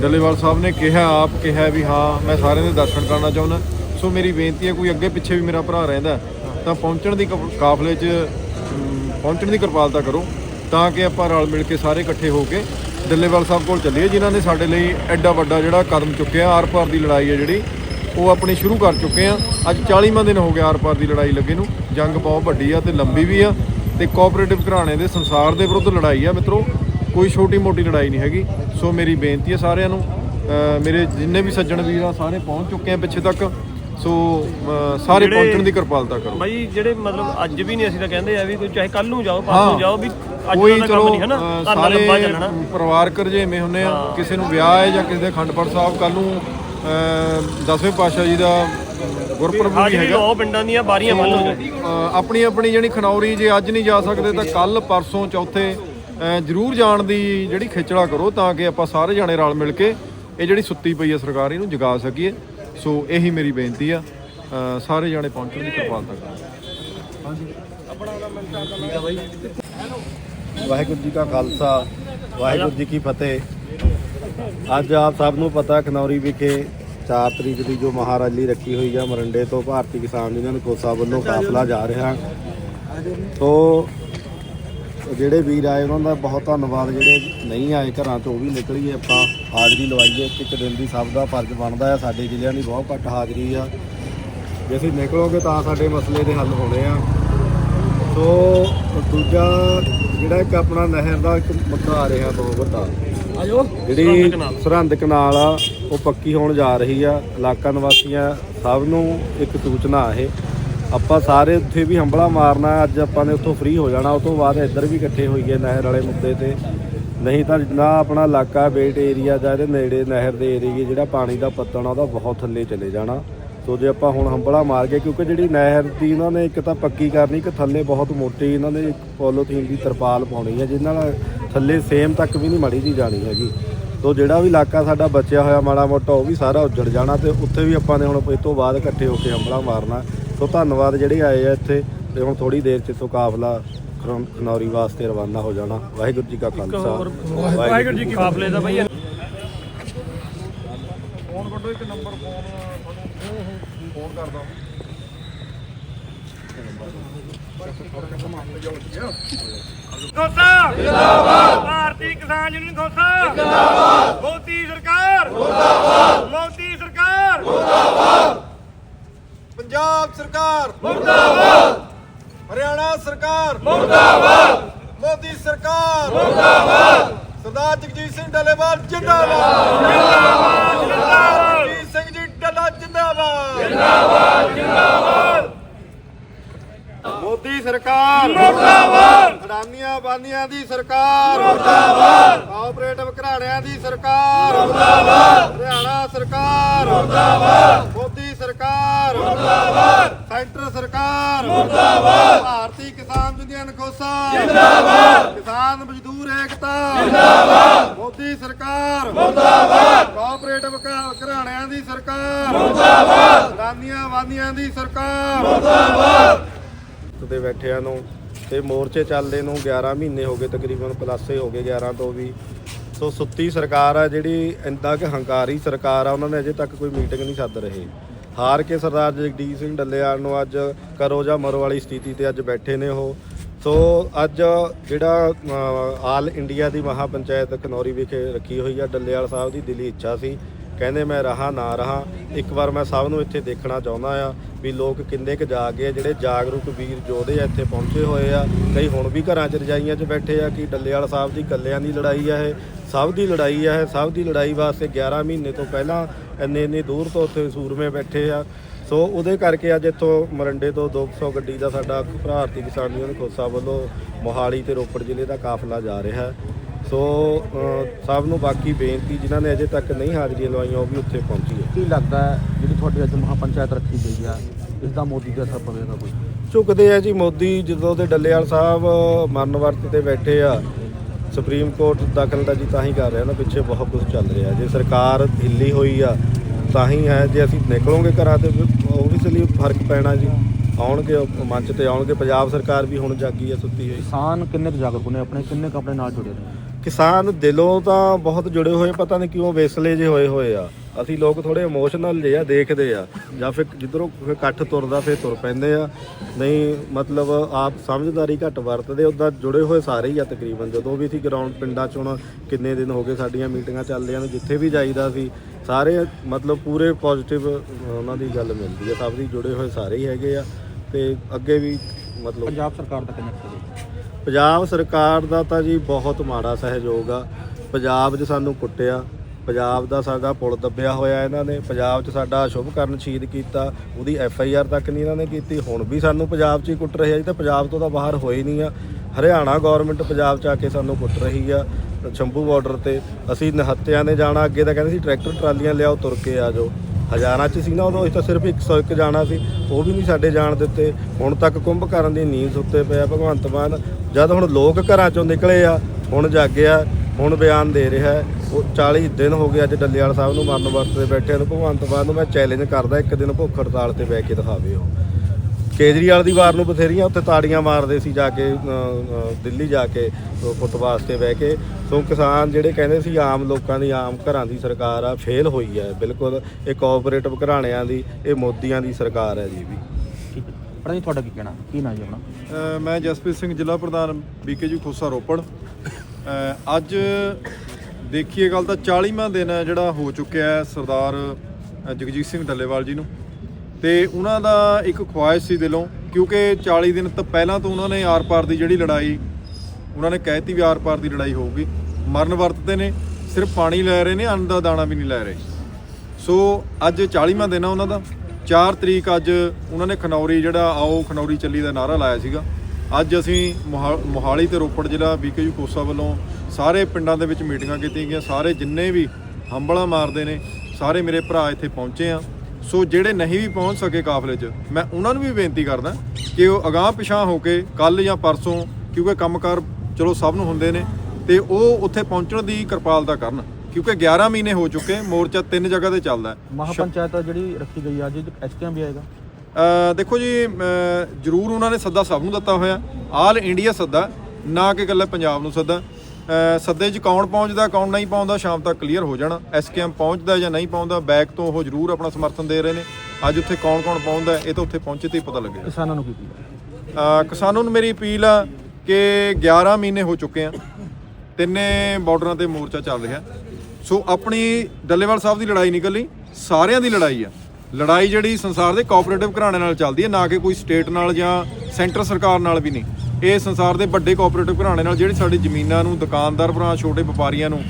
ਡੱਲੇਵਾਲ ਸਾਹਿਬ ਨੇ ਕਿਹਾ, ਆਪ ਕਿਹਾ ਵੀ ਹਾਂ, ਮੈਂ ਸਾਰਿਆਂ ਦੇ ਦਰਸ਼ਨ ਕਰਨਾ ਚਾਹੁੰਦਾ। ਸੋ ਮੇਰੀ ਬੇਨਤੀ ਹੈ, ਕੋਈ ਅੱਗੇ ਪਿੱਛੇ ਵੀ ਮੇਰਾ ਭਰਾ ਰਹਿੰਦਾ ਤਾਂ ਪਹੁੰਚਣ ਦੀ ਕਪ- ਕਾਫਲੇ 'ਚ ਪਹੁੰਚਣ ਦੀ ਕਿਰਪਾਲਤਾ ਕਰੋ ਤਾਂ ਕਿ ਆਪਾਂ ਰਲ ਮਿਲ ਕੇ ਸਾਰੇ ਇਕੱਠੇ ਹੋ ਕੇ ਡੱਲੇਵਾਲ ਸਾਹਿਬ ਕੋਲ ਚੱਲੀਏ, ਜਿਨ੍ਹਾਂ ਨੇ ਸਾਡੇ ਲਈ ਐਡਾ ਵੱਡਾ ਜਿਹੜਾ ਕਦਮ ਚੁੱਕਿਆ ਆਰ-ਪਾਰ ਦੀ ਲੜਾਈ ਹੈ ਜਿਹੜੀ, ਉਹ ਆਪਣੀ ਸ਼ੁਰੂ ਕਰ ਚੁੱਕੇ ਆ ਅੱਜ 40ਵਾਂ ਦਿਨ ਹੋ ਗਿਆ ਆਰ-ਪਾਰ ਦੀ ਲੜਾਈ ਲੱਗੇ ਨੂੰ। ਜੰਗ ਬਹੁਤ ਵੱਡੀ ਆ ਤੇ ਲੰਬੀ ਵੀ ਆ ਤੇ ਕੋਆਪਰੇਟਿਵ ਘਰਾਣੇ ਦੇ ਸੰਸਾਰ ਦੇ ਵਿਰੁੱਧ ਲੜਾਈ ਆ। ਮਿੱਤਰੋ, ਕੋਈ ਛੋਟੀ-ਮੋਟੀ ਲੜਾਈ ਨਹੀਂ ਹੈਗੀ। ਸੋ ਮੇਰੀ ਬੇਨਤੀ ਹੈ ਸਾਰਿਆਂ ਨੂੰ ਮੇਰੇ ਜਿੰਨੇ ਵੀ ਸੱਜਣ ਵੀਰ ਆ, ਸਾਰੇ ਪਹੁੰਚ ਚੁੱਕੇ ਆ ਪਿੱਛੇ ਤੱਕ। ਸੋ ਸਾਰੇ ਜਿਹੜੇ- ਪਹੁੰਚਣ ਦੀ ਕਿਰਪਾਲਤਾ ਕਰੋ। ਬਾਈ ਜਿਹੜੇ ਮਤਲਬ ਅੱਜ ਵੀ ਨਹੀਂ ਅਸੀਂ ਤਾਂ ਕਹਿੰਦੇ ਆ ਵੀ ਕੋਈ ਚਾਹੇ ਕੱਲ ਨੂੰ ਜਾਓ। ਪਰਸੋਂ ਜਾਓ ਵੀ ਅੱਜ ਕੋਈ ਦਾ ਕੰਮ ਨਹੀਂ ਹੈ ਨਾ ਅਹ, ਧਰਨਾ ਸਾਰੇ ਲੰਬਾ ਚੱਲਣਾ। ਪਰਿਵਾਰਕ ਰਜੇਵੇਂ ਹੁੰਨੇ ਆ। ਕਿਸੇ ਨੂੰ ਵਿਆਹ ਹੈ ਜਾਂ ਕਿਸੇ ਦੇ ਖੰਡਪੜ ਸਾਹਿਬ ਕੱਲ ਨੂੰ ਦਸਵੇਂ ਪਾਤਸ਼ਾਹ ਜੀ ਦਾ ਗੁਰਪੁਰਬ ਵੀ ਹਾਜ਼ਰੀ ਹੈਗਾ। ਲਓ ਪਿੰਡਾਂ ਦੀਆਂ ਬਾਰੀਆਂ ਬੰਦ ਹੋ ਜਾਣ ਅ, ਆਪਣੀ ਆਪਣੀ ਜਿਹੜੀ ਖਨੌਰੀ ਜੇ ਅੱਜ ਨਹੀਂ ਜਾ ਸਕਦੇ ਤਾਂ ਕੱਲ ਪਰਸੋਂ ਚੌਥੇ ਅ, ਜ਼ਰੂਰ ਜਾਣ ਦੀ ਜਿਹੜੀ ਖਿਚੜਾ ਕਰੋ ਤਾਂ ਕਿ ਆਪਾਂ ਸਾਰੇ ਜਾਣੇ ਰਲ ਮਿਲ ਕੇ ਇਹ ਜਿਹੜੀ ਸੁੱਤੀ ਪਈ ਹੈ ਸਰਕਾਰ ਇਹਨੂੰ ਜਗਾ ਸਕੀਏ। ਸੋ ਇਹੀ ਮੇਰੀ ਬੇਨਤੀ ਆ। ਸਾਰੇ ਜਾਣੇ ਪਹੁੰਚਣ ਦੀ ਕਿਰਪਾਲਤਾ ਕਰੋ। ਵਾਹਿਗੁਰੂ ਜੀ ਕਾ ਖਾਲਸਾ, ਵਾਹਿਗੁਰੂ ਜੀ ਕੀ ਫਤਿਹ। ਅੱਜ ਆਪ ਸਭ ਨੂੰ ਪਤਾ ਕਨੌਰੀ ਵਿਖੇ 4 ਤਰੀਕ ਦੀ ਜੋ ਮਹਾਰਾਲੀ ਰੱਖੀ ਹੋਈ ਆ, ਮਰੰਡੇ ਤੋਂ ਭਾਰਤੀ ਕਿਸਾਨ ਯੂਨੀਅਨ ਕੋਸਾ ਵੱਲੋਂ ਕਾਫਲਾ ਜਾ ਰਿਹਾ। ਸੋ ਜਿਹੜੇ ਵੀਰ ਆਏ ਉਹਨਾਂ ਦਾ ਬਹੁਤ ਧੰਨਵਾਦ। ਜਿਹੜੇ ਨਹੀਂ ਆਏ ਘਰਾਂ ਤੋਂ ਉਹ ਵੀ ਨਿਕਲੀਏ ਆਪਾਂ ਹਾਜ਼ਰੀ ਲਵਾਈਏ। ਇੱਕ ਦਿਨ ਦੀ ਸਭ ਦਾ ਫਰਜ਼ ਬਣਦਾ ਆ ਸਾਡੇ ਜ਼ਿਲ੍ਹਿਆਂ ਦੀ ਬਹੁਤ ਘੱਟ ਹਾਜ਼ਰੀ ਆ। ਜੇ ਅਸੀਂ ਨਿਕਲੋਗੇ ਤਾਂ ਸਾਡੇ ਮਸਲੇ ਦੇ ਹੱਲ ਹੋਣੇ ਆ। ਸੋ ਦੂਜਾ ਜਿਹੜਾ ਇੱਕ ਆਪਣਾ ਨਹਿਰ ਦਾ ਇੱਕ ਮੁੱਦਾ ਆ ਰਿਹਾ ਬਹੁਤ ਵੱਡਾ। ਜਿਹੜੀ ਸਰਹੰਦ ਕਨਾਲ। ਆ ਉਹ ਪੱਕੀ ਹੋਣ ਜਾ ਰਹੀ ਆ। ਇਲਾਕਾ ਨਿਵਾਸੀਆਂ ਸਭ ਨੂੰ ਇੱਕ ਸੂਚਨਾ ਇਹ। ਆਪਾਂ ਸਾਰੇ ਉੱਥੇ ਵੀ ਹੰਬਲਾ ਮਾਰਨਾ, ਅੱਜ ਆਪਾਂ ਨੇ ਉੱਥੋਂ ਫ੍ਰੀ ਹੋ ਜਾਣਾ ਉਸ ਤੋਂ ਬਾਅਦ ਇੱਧਰ ਵੀ ਇਕੱਠੇ ਹੋਈਏ ਨਹਿਰ ਵਾਲੇ ਮੁੱਦੇ ਤੇ। ਨਹੀਂ ਤਾਂ ਜਿੰਨਾ ਆਪਣਾ ਇਲਾਕਾ ਬੇਟ ਏਰੀਆ ਦਾ ਇਹਦੇ ਨੇੜੇ ਨਹਿਰ ਦੇ ਏਰੀਏ ਜਿਹੜਾ ਪਾਣੀ ਦਾ ਪੱਤਣ ਆ, ਉਹਦਾ ਬਹੁਤ ਥੱਲੇ ਚਲੇ ਜਾਣਾ। ਸੋ ਜੇ ਆਪਾਂ ਹੁਣ ਹੰਬਲਾ ਮਾਰ ਗਏ ਕਿਉਂਕਿ ਜਿਹੜੀ ਨਹਿਰ ਦੀ ਇਹਨਾਂ ਨੇ ਇੱਕ ਤਾਂ ਪੱਕੀ ਕਰਨੀ ਕਿ ਥੱਲੇ ਬਹੁਤ ਮੋਟੀ ਇਹਨਾਂ ਨੇ ਪੋਲੋਥੀਨ ਦੀ ਤਰਪਾਲ ਪਾਉਣੀ ਹੈ ਜਿਹਨਾਂ ਨਾਲ ਥੱਲੇ ਸੇਮ ਤੱਕ ਵੀ ਨਹੀਂ ਮੜੀ ਦੀ ਜਾਣੀ ਹੈਗੀ। ਸੋ ਜਿਹੜਾ ਵੀ ਇਲਾਕਾ ਸਾਡਾ ਬਚਿਆ ਹੋਇਆ ਮਾੜਾ ਮੋਟਾ, ਉਹ ਵੀ ਸਾਰਾ ਉੱਜੜ ਜਾਣਾ ਤੇ ਉੱਥੇ ਵੀ ਆਪਾਂ ਨੇ ਹੁਣ ਇਸ ਤੋਂ ਬਾਅਦ ਇਕੱਠੇ ਹੋ ਕੇ ਹੰਬਲਾ ਮਾਰਨਾ। ਸੋ ਧੰਨਵਾਦ ਜਿਹੜੇ ਆਏ ਆ ਇੱਥੇ ਤੇ ਹੁਣ ਥੋੜੀ ਦੇਰ ਚ ਇੱਥੋਂ ਕਾਫਲਾ ਖਨੌਰੀ ਵਾਸਤੇ ਰਵਾਨਾ ਹੋ ਜਾਣਾ। ਵਾਹਿਗੁਰੂ ਜੀ ਕਾ ਖਾਲਸਾ। ਵਾਹਿਗੁਰੂ ਜੀ ਕੀ ਕਾਫਲੇ ਦਾ ਬਾਈ ਫੋਨ ਕੱਢੋ ਇੱਕ ਨੰਬਰ ਫੋਨ। ਫੋਨ ਕਰਦਾ ਖੋਸਾ! ਜਿੰਦਾਬਾਦ ਭਾਰਤੀ ਕਿਸਾਨ ਯੂਨੀਅਨ ਖੋਸਾ! ਜਿੰਦਾਬਾਦ ਮੋਦੀ ਸਰਕਾਰ! ਮੁਰਦਾਬਾਦ ਮੋਦੀ ਸਰਕਾਰ! ਪੰਜਾਬ ਸਰਕਾਰ। ਮੁਰਦਾਬਾਦ! ਹਰਿਆਣਾ ਸਰਕਾਰ। ਮੁਰਦਾਬਾਦ! ਮੋਦੀ ਸਰਕਾਰ। ਮੁਰਦਾਬਾਦ! ਸਰਦਾਰ ਜਗਜੀਤ ਸਿੰਘ ਡੱਲੇਵਾਲ ਜਿੰਦਾਬਾਦ। ਜਿੰਦਾਬਾਦ ਜਗਜੀਤ ਸਿੰਘ ਜੀ ਡੱਲਾ ਜਿੰਦਾਬਾਦ। ਮੋਦੀ ਸਰਕਾਰ। ਮੁਰਦਾਬਾਦ! ਅਡਾਨੀਆਂ ਬਾਨੀਆਂ ਦੀ ਸਰਕਾਰ। ਮੁਰਦਾਬਾਦ! ਕੋਆਪਰੇਟਿਵ ਘਰਾਣਿਆਂ ਦੀ ਸਰਕਾਰ। ਮੁਰਦਾਬਾਦ! ਹਰਿਆਣਾ ਸਰਕਾਰ। ਮੁਰਦਾਬਾਦ! ਸਰਕਾਰ। ਮੁਰਦਾਬਾਦ। ਸੈਂਟਰ ਸਰਕਾਰ। ਮੁਰਦਾਬਾਦ। ਭਾਰਤੀ ਕਿਸਾਨ ਯੂਨੀਅਨ ਖੋਸਾ। ਜਿੰਦਾਬਾਦ। ਕਿਸਾਨ ਮਜ਼ਦੂਰ ਏਕਤਾ। ਜਿੰਦਾਬਾਦ। ਮੋਦੀ ਸਰਕਾਰ। ਮੁਰਦਾਬਾਦ। ਕੋਆਪਰੇਟਿਵ ਘਰਾਣਿਆਂ ਦੀ ਸਰਕਾਰ। ਮੁਰਦਾਬਾਦ। ਅਡਾਨੀਆਂ ਬਾਨੀਆਂ ਦੀ ਸਰਕਾਰ। ਤੇ ਬੈਠਿਆਂ ਨੂੰ ਤੇ ਮੋਰਚੇ ਚੱਲਦੇ ਨੂੰ 11 ਮਹੀਨੇ ਹੋ ਗਏ ਤਕਰੀਬਨ ਪਲੱਸੇ ਹੋ ਗਏ 11 ਤੋਂ ਵੀ। ਸੋ ਸੁੱਤੀ ਸਰਕਾਰ ਆ ਜਿਹੜੀ ਇੰਦਾ ਕਿ ਹੰਕਾਰੀ ਸਰਕਾਰ ਆ ਉਹਨਾਂ ਨੇ ਅਜੇ ਤੱਕ ਕੋਈ ਮੀਟਿੰਗ ਨਹੀਂ ਸੱਦ ਰਹੇ। ਹਾਰ ਕੇ ਸਰਦਾਰ ਜਗਦੀਪ ਸਿੰਘ ਡੱਲੇਆਲ ਨੂੰ ਅੱਜ ਕਰੋ ਜਾਂ ਮਰੋ ਵਾਲੀ ਸਥਿਤੀ ਤੇ ਅੱਜ ਬੈਠੇ ਨੇ ਉਹ। ਸੋ ਅੱਜ ਜਿਹੜਾ ਆਲ ਇੰਡੀਆ ਦੀ ਮਹਾ ਪੰਚਾਇਤ ਕਨੌਰੀ ਵਿਖੇ ਰੱਖੀ ਹੋਈ ਆ ਡੱਲੇਆਲ ਸਾਹਿਬ ਦੀ ਦਿਲੀ ਇੱਛਾ ਸੀ। ਕਹਿੰਦੇ ਮੈਂ ਰਹਾ, ਨਾ ਰਹਾ, ਇੱਕ ਵਾਰ ਮੈਂ ਸਭ ਨੂੰ ਇੱਥੇ ਦੇਖਣਾ ਚਾਹੁੰਦਾ ਆ ਵੀ ਲੋਕ ਕਿੰਨੇ ਕੁ ਜਾਗ ਗਏ ਜਿਹੜੇ ਜਾਗਰੂਕ ਵੀਰ ਯੋਧੇ ਆ ਇੱਥੇ ਪਹੁੰਚੇ ਹੋਏ ਆ। ਕਈ ਹੁਣ ਵੀ ਘਰਾਂ 'ਚ ਰਜਾਈਆਂ 'ਚ ਬੈਠੇ ਆ ਕਿ ਡੱਲੇਵਾਲ ਸਾਹਿਬ ਦੀ ਕੱਲਿਆਂ ਦੀ ਲੜਾਈ ਆ ਇਹ, ਸਭ ਦੀ ਲੜਾਈ ਆ ਇਹ, ਸਭ ਦੀ ਲੜਾਈ ਵਾਸਤੇ 11 ਮਹੀਨੇ ਤੋਂ ਪਹਿਲਾਂ ਇੰਨੇ ਇੰਨੇ ਦੂਰ ਤੋਂ ਉੱਥੇ ਸੂਰਮੇ ਬੈਠੇ ਆ। ਸੋ ਉਹਦੇ ਕਰਕੇ ਅੱਜ ਇੱਥੋਂ ਮਰੰਡੇ ਤੋਂ 200 ਗੱਡੀ ਦਾ ਸਾਡਾ ਭਾਰਤੀ ਕਿਸਾਨ ਯੂਨੀਅਨ ਖੋਸਾ ਵੱਲੋਂ ਮੋਹਾਲੀ ਤੇ ਰੋਪੜ ਜ਼ਿਲ੍ਹੇ ਦਾ ਕਾਫਲਾ ਜਾ ਰਿਹਾ। ਹੈ ਸੋ ਸਭ ਨੂੰ ਬਾਕੀ ਬੇਨਤੀ ਜਿਨ੍ਹਾਂ ਨੇ ਅਜੇ ਤੱਕ ਨਹੀਂ ਹਾਜ਼ਰੀਆਂ ਲਵਾਈਆਂ ਉਹ ਵੀ ਉੱਥੇ ਪਹੁੰਚੀਏ ਕੀ ਲੱਗਦਾ ਹੈ ਜਿਹੜੀ ਤੁਹਾਡੀ ਅੱਜ ਮਹਾਪੰਚਾਇਤ ਰੱਖੀ ਗਈ ਆ ਇਸ ਦਾ ਮੋਦੀ ਤੇ ਅਸਰ ਪਵੇਗਾ ਕੋਈ? ਝੁਕਦੇ ਆ ਜੀ ਮੋਦੀ ਜਦੋਂ ਦੇ ਡੱਲੇਵਾਲ ਸਾਹਿਬ ਮਰਨ ਵਰਤ ਤੇ ਬੈਠੇ ਆ ਸੁਪਰੀਮ ਕੋਰਟ ਦਖਲਅੰਦਾਜ਼ੀ ਤਾਂ ਹੀ ਕਰ ਰਿਹਾ ਨਾ ਪਿੱਛੇ ਬਹੁਤ ਕੁਝ ਚੱਲ ਰਿਹਾ। ਜੇ ਸਰਕਾਰ ਹਿੱਲੀ ਹੋਈ ਆ ਤਾਂ ਹੀ ਹੈ। ਜੇ ਅਸੀਂ ਨਿਕਲੋਗੇ ਘਰਾਂ ਤੇ ਓਬਵੀਅਸਲੀ ਫ਼ਰਕ ਪੈਣਾ ਜੀ। ਆਉਣਗੇ ਉਹ ਮੰਚ ਤੇ ਆਉਣਗੇ। ਪੰਜਾਬ ਸਰਕਾਰ ਵੀ ਹੁਣ ਜਾਗੀ ਆ ਸੁੱਤੀ ਹੋਈ। ਕਿਸਾਨ ਕਿੰਨੇ ਕੁ ਜਾਗਰੂਕ ਨੇ? ਆਪਣੇ ਕਿੰਨੇ ਕੁ ਆਪਣੇ ਨਾਲ ਜੁੜੇ ਨੇ? ਕਿਸਾਨ ਦਿਲੋਂ ਤਾਂ ਬਹੁਤ ਜੁੜੇ ਹੋਏ ਪਤਾ ਨਹੀਂ ਕਿਉਂ ਵੇਸਲੇ ਜੇ ਹੋਏ ਹੋਏ ਆ। ਅਸੀਂ ਲੋਕ ਥੋੜੇ ਇਮੋਸ਼ਨਲ ਜੇ ਆ ਦੇਖਦੇ ਆ। ਜਾਂ ਫਿਰ ਜਿੱਧਰੋਂ ਫਿਰ ਇਕੱਠ ਤੁਰਦਾ ਫਿਰ ਤੁਰ ਪੈਂਦੇ ਆ। ਨਹੀਂ ਮਤਲਬ ਆਪ ਸਮਝਦਾਰੀ ਘੱਟ ਵਰਤਦੇ ਉਦਾਂ ਜੁੜੇ ਹੋਏ ਸਾਰੇ ਹੀ ਆ ਤਕਰੀਬਨ। ਜਦੋਂ ਵੀ ਅਸੀਂ ਗਰਾਊਂਡ ਪਿੰਡਾਂ 'ਚ ਹੁਣ ਕਿੰਨੇ ਦਿਨ ਹੋ ਗਏ ਸਾਡੀਆਂ ਮੀਟਿੰਗਾਂ ਚੱਲਦੀਆਂ ਨੇ ਜਿੱਥੇ ਵੀ ਜਾਈਦਾ ਸੀ ਸਾਰੇ ਮਤਲਬ ਪੂਰੇ ਪੋਜ਼ਿਟਿਵ ਉਹਨਾਂ ਦੀ ਗੱਲ ਮਿਲਦੀ ਆ। ਸਭ ਦੀ ਜੁੜੇ ਹੋਏ ਸਾਰੇ ਹੀ ਹੈਗੇ ਆ ਤੇ ਅੱਗੇ ਵੀ ਮਤਲਬ ਪੰਜਾਬ ਸਰਕਾਰ ਦਾ ਕਿੰਨਾ? ਪੰਜਾਬ ਸਰਕਾਰ ਦਾ ਤਾਂ ਜੀ ਬਹੁਤ ਮਾੜਾ ਸਹਿਯੋਗ ਆ। ਪੰਜਾਬ 'ਚ ਸਾਨੂੰ ਕੁੱਟਿਆ। ਪੰਜਾਬ ਦਾ ਸਾਡਾ ਪੁਲ ਦੱਬਿਆ ਹੋਇਆ ਇਹਨਾਂ ਨੇ, ਪੰਜਾਬ 'ਚ ਸਾਡਾ ਸ਼ੁਭਕਰਨ ਸ਼ਹੀਦ ਕੀਤਾ, ਉਹਦੀ ਐਫ ਆਈ ਆਰ ਤੱਕ ਨਹੀਂ ਇਹਨਾਂ ਨੇ ਕੀਤੀ, ਹੁਣ ਵੀ ਸਾਨੂੰ ਪੰਜਾਬ 'ਚ ਹੀ ਕੁੱਟ ਰਹੇ ਆ ਜੀ ਤੇ ਪੰਜਾਬ ਤੋਂ ਤਾਂ ਬਾਹਰ ਹੋਏ ਨਹੀਂ ਆ। ਹਰਿਆਣਾ ਗਵਰਨਮੈਂਟ ਪੰਜਾਬ 'ਚ ਆ ਕੇ ਸਾਨੂੰ ਕੁੱਟ ਰਹੀ ਆ, ਸ਼ੰਭੂ ਬਾਰਡਰ ਤੇ। ਅਸੀਂ ਨਿਹੱਤਿਆਂ ਨੇ ਜਾਣਾ, ਅੱਗੇ ਤਾਂ ਕਹਿੰਦੇ ਸੀ ਟਰੈਕਟਰ ਟਰਾਲੀਆਂ ਲਿਆਓ, ਤੁਰ ਕੇ ਆ ਜਾਓ। ਹਜ਼ਾਰਾਂ 'ਚ ਸੀ ਨਾ ਉਦੋਂ, ਅਸੀਂ ਤਾਂ ਸਿਰਫ 101 ਜਾਣਾ ਸੀ, ਉਹ ਵੀ ਨਹੀਂ ਸਾਡੇ ਜਾਣ ਦਿੱਤੇ। ਹੁਣ ਤੱਕ ਕੁੰਭ ਕਰਨ ਦੀ ਨੀਂਦ ਸੁੱਤੇ ਪਿਆ ਭਗਵੰਤ ਮਾਨ, ਜਦ ਹੁਣ ਲੋਕ ਘਰਾਂ 'ਚੋਂ ਨਿਕਲੇ ਆ, ਹੁਣ ਜਾਗਿਆ ਹੁਣ ਬਿਆਨ ਦੇ ਰਿਹਾ ਹੈ। ਉਹ 40 ਦਿਨ ਹੋ ਗਏ ਅੱਜ ਡੱਲੇਵਾਲ ਸਾਹਿਬ ਨੂੰ ਮਰਨ ਵਰਤ ਤੇ ਬੈਠੇ ਨੂੰ। ਭਗਵੰਤ ਮਾਨ ਨੂੰ ਮੈਂ ਚੈਲੰਜ ਕਰਦਾ ਇੱਕ ਦਿਨ ਭੁੱਖ ਹੜਤਾਲ ਤੇ ਬਹਿ ਕੇ ਦਿਖਾਵੇ ਉਹ। ਕੇਜਰੀਵਾਲ ਦੀ ਵਾਰ ਨੂੰ ਬਥੇਰੀਆਂ ਉੱਥੇ ਤਾੜੀਆਂ ਮਾਰਦੇ ਸੀ ਜਾ ਕੇ ਦਿੱਲੀ ਜਾ ਕੇ ਉਹ ਪੁੱਤ ਵਾਸਤੇ ਬਹਿ ਕੇ। ਸੋ ਕਿਸਾਨ ਜਿਹੜੇ ਕਹਿੰਦੇ ਸੀ ਆਮ ਲੋਕਾਂ ਦੀ ਆਮ ਘਰਾਂ ਦੀ ਸਰਕਾਰ ਆ ਫੇਲ ਹੋਈ ਹੈ ਬਿਲਕੁਲ ਇਹ ਕੋਆਪਰੇਟਿਵ ਘਰਾਣਿਆਂ ਦੀ ਇਹ ਮੋਦੀਆਂ ਦੀ ਸਰਕਾਰ ਹੈ ਜੀ ਵੀ। ਪਤਾ ਨਹੀਂ ਤੁਹਾਡਾ ਕੀ ਕਹਿਣਾ? ਕੀ ਨਾ ਜੀ ਆਪਣਾ? ਮੈਂ ਜਸਪ੍ਰੀਤ ਸਿੰਘ ਜ਼ਿਲ੍ਹਾ ਪ੍ਰਧਾਨ ਬੀਕੇਯੂ ਖੋਸਾ ਰੋਪੜ ਅੱਜ ਦੇਖੀਏ ਗੱਲ ਤਾਂ 40ਵਾਂ ਦਿਨ ਹੈ ਜਿਹੜਾ ਹੋ ਚੁੱਕਿਆ ਹੈ ਸਰਦਾਰ ਜਗਜੀਤ ਸਿੰਘ ਡੱਲੇਵਾਲ ਜੀ ਨੂੰ। ਤੇ ਉਹਨਾਂ ਦਾ ਇੱਕ ਖੁਆਇਸ਼ ਸੀ ਦਿਲੋਂ, ਕਿਉਂਕਿ 40 ਦਿਨ ਤੋਂ ਪਹਿਲਾਂ ਤੋਂ ਉਹਨਾਂ ਨੇ ਆਰ-ਪਾਰ ਦੀ ਜਿਹੜੀ ਲੜਾਈ, ਉਹਨਾਂ ਨੇ ਕਹਿਤੀ ਵੀ ਆਰ-ਪਾਰ ਦੀ ਲੜਾਈ ਹੋਊਗੀ। ਮਰਨ ਵਰਤਦੇ ਨੇ, ਸਿਰਫ ਪਾਣੀ ਲੈ ਰਹੇ ਨੇ, ਅੰਨ ਦਾ ਦਾਣਾ ਵੀ ਨਹੀਂ ਲੈ ਰਹੇ। ਸੋ ਅੱਜ 40ਵਾਂ ਦਿਨ ਆ ਉਹਨਾਂ ਦਾ। 4 ਤਰੀਕ ਅੱਜ ਉਹਨਾਂ ਨੇ ਖਨੌਰੀ ਜਿਹੜਾ ਆਓ ਖਨੌਰੀ ਚੱਲੀ ਦਾ ਨਾਰਾ ਲਾਇਆ ਸੀਗਾ। ਅੱਜ ਅਸੀਂ ਮੋਹਾ- ਮੋਹਾਲੀ ਤੇ ਰੋਪੜ ਜ਼ਿਲ੍ਹਾ ਬੀਕੇਯੂ ਕੋਸਾ ਵੱਲੋਂ ਸਾਰੇ ਪਿੰਡਾਂ ਦੇ ਵਿੱਚ ਮੀਟਿੰਗਾਂ ਕੀਤੀਆਂ ਗਈਆਂ। ਸਾਰੇ ਜਿੰਨੇ ਵੀ ਹੰਬਲਾ ਮਾਰਦੇ ਨੇ, ਸਾਰੇ ਮੇਰੇ ਭਰਾ ਇੱਥੇ ਪਹੁੰਚੇ ਆ। ਸੋ ਜਿਹੜੇ ਨਹੀਂ ਵੀ ਪਹੁੰਚ ਸਕੇ ਕਾਫਲੇ 'ਚ, ਮੈਂ ਉਹਨਾਂ ਨੂੰ ਵੀ ਬੇਨਤੀ ਕਰਦਾ ਕਿ ਉਹ ਅਗਾਹ ਪਿਛਾਂ ਹੋ ਕੇ ਕੱਲ ਜਾਂ ਪਰਸੋਂ, ਕਿਉਂਕਿ ਕੰਮਕਾਰ ਚਲੋ ਸਭ ਨੂੰ ਹੁੰਦੇ ਨੇ, ਤੇ ਉਹ ਉੱਥੇ ਪਹੁੰਚਣ ਦੀ ਕਿਰਪਾਲਤਾ ਕਰਨ, ਕਿਉਂਕਿ 11 ਮਹੀਨੇ ਹੋ ਚੁੱਕੇ, ਮੋਰਚਾ ਤਿੰਨ ਜਗ੍ਹਾ ਤੇ ਚੱਲਦਾ। ਹੈ ਮਹਾਪੰਚਾਇਤ ਜਿਹੜੀ ਰੱਖੀ ਗਈ ਆ, ਅੱਜ ਐਸਕੇਐਮ ਵੀ ਆਏਗਾ। ਦੇਖੋ ਜੀ ਜ਼ਰੂਰ ਉਹਨਾਂ ਨੇ ਸੱਦਾ ਸਭ ਨੂੰ ਦਿੱਤਾ ਹੋਇਆ। ਆਲ ਇੰਡੀਆ ਸੱਦਾ ਨਾ ਕਿ ਇਕੱਲੇ ਪੰਜਾਬ ਨੂੰ ਸੱਦਾ। ਸੱਦੇ 'ਚ ਕੌਣ ਪਹੁੰਚਦਾ ਕੌਣ ਨਹੀਂ ਪਹੁੰਚਦਾ ਸ਼ਾਮ ਤੱਕ ਕਲੀਅਰ ਹੋ ਜਾਣਾ। ਐਸਕੇਐਮ ਪਹੁੰਚਦਾ ਜਾਂ ਨਹੀਂ ਪਹੁੰਚਦਾ ਬੈਕ ਤੋਂ ਉਹ ਜ਼ਰੂਰ ਆਪਣਾ ਸਮਰਥਨ ਦੇ ਰਹੇ ਨੇ। ਅੱਜ ਉੱਥੇ ਕੌਣ ਕੌਣ ਪਹੁੰਚਦਾ ਇਹ ਤਾਂ ਉੱਥੇ ਪਹੁੰਚੇ ਤੇ ਹੀ ਪਤਾ ਲੱਗੇਗਾ। ਕਿਸਾਨਾਂ ਨੂੰ ਕੀ ਕੀ ਅ, ਕਿਸਾਨਾਂ ਨੂੰ ਮੇਰੀ ਅਪੀਲ ਆ ਕਿ 11 ਮਹੀਨੇ ਹੋ ਚੁੱਕੇ ਆ। ਤਿੰਨੇ ਬਾਰਡਰਾਂ ਤੇ ਮੋਰਚਾ ਚੱਲ ਰਿਹਾ। ਸੋ ਆਪਣੀ ਡੱਲੇਵਾਲ ਸਾਹਿਬ ਦੀ ਲੜਾਈ ਨਿਕਲੀ ਸਾਰਿਆਂ ਦੀ ਲੜਾਈ ਆ। ਲੜਾਈ ਜਿਹੜੀ ਸੰਸਾਰ ਦੇ ਕੋਆਪਰੇਟਿਵ ਘਰਾਣੇ ਨਾਲ ਚੱਲਦੀ ਹੈ ਨਾ ਕਿ ਕੋਈ ਸਟੇਟ ਨਾਲ ਜਾਂ ਸੈਂਟਰ ਸਰਕਾਰ ਨਾਲ ਵੀ ਨਹੀਂ। ਇਹ ਸੰਸਾਰ ਦੇ ਵੱਡੇ ਕੋਆਪਰੇਟਿਵ ਘਰਾਣੇ ਨਾਲ ਜਿਹੜੀ ਸਾਡੀ ਜ਼ਮੀਨਾਂ ਨੂੰ ਦੁਕਾਨਦਾਰ ਭਰਾ ਛੋਟੇ ਵਪਾਰੀਆਂ ਨੂੰ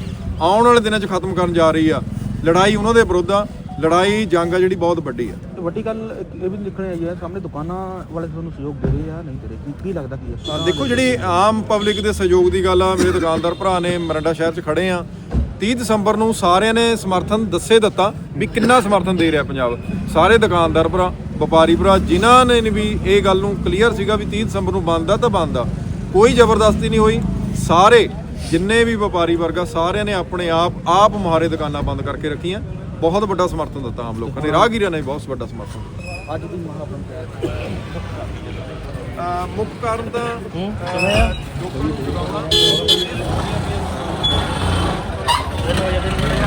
ਆਉਣ ਵਾਲੇ ਦਿਨਾਂ 'ਚ ਖਤਮ ਕਰਨ ਜਾ ਰਹੀ ਆ। ਲੜਾਈ ਉਹਨਾਂ ਦੇ ਵਿਰੁੱਧ ਆ। ਲੜਾਈ ਜੰਗ ਆ ਜਿਹੜੀ ਬਹੁਤ ਵੱਡੀ ਆ। ਵੱਡੀ ਗੱਲ ਇਹ ਵੀ ਦੇਖਣੀ ਆਈ ਹੈ ਸਾਹਮਣੇ ਦੁਕਾਨਾਂ ਵਾਲੇ ਤੁਹਾਨੂੰ ਸਹਿਯੋਗ ਦੇ ਰਹੇ ਆ ਨਹੀਂ ਦੇ ਰਹੇ? ਕੀ ਕੀ ਲੱਗਦਾ ਕੀ ਹਾਂ, ਦੇਖੋ ਜਿਹੜੀ ਆਮ ਪਬਲਿਕ ਦੇ ਸਹਿਯੋਗ ਦੀ ਗੱਲ ਆ ਮੇਰੇ ਦੁਕਾਨਦਾਰ ਭਰਾ ਨੇ ਮਰੰਡਾ ਸ਼ਹਿਰ 'ਚ ਖੜੇ ਆ। 30 ਦਸੰਬਰ ਨੂੰ ਸਾਰਿਆਂ ਨੇ ਸਮਰਥਨ ਦੱਸੇ ਦਿੱਤਾ ਵੀ ਕਿੰਨਾ ਸਮਰਥਨ ਦੇ ਰਿਹਾ ਪੰਜਾਬ। ਸਾਰੇ ਦੁਕਾਨਦਾਰ ਭਰਾ ਵਪਾਰੀ ਭਰਾ ਜਿਨ੍ਹਾਂ ਨੇ ਵੀ ਇਹ ਗੱਲ ਨੂੰ ਕਲੀਅਰ ਸੀਗਾ ਵੀ 30 ਦਸੰਬਰ ਨੂੰ ਬੰਦ ਆ ਤਾਂ ਬੰਦ ਆ। ਕੋਈ ਜ਼ਬਰਦਸਤੀ ਨਹੀਂ ਹੋਈ। ਸਾਰੇ ਜਿੰਨੇ ਵੀ ਵਪਾਰੀ ਵਰਗਾ ਸਾਰਿਆਂ ਨੇ ਆਪਣੇ ਆਪ ਆਪ ਮੁਹਾਰੇ ਦੁਕਾਨਾਂ ਬੰਦ ਕਰਕੇ ਰੱਖੀਆਂ। ਬਹੁਤ ਵੱਡਾ ਸਮਰਥਨ ਦਿੱਤਾ ਆਮ ਲੋਕਾਂ ਨੇ। ਰਾਹਗੀਰਾਂ ਨੇ ਬਹੁਤ ਵੱਡਾ ਸਮਰਥਨ ਦਿੱਤਾ। ਅੱਜ ਦੀ ਮਹਾਪੰਚਾਇਤ ਮੁੱਖ ਕਾਰਨ ਤਾਂ Wenn wir hier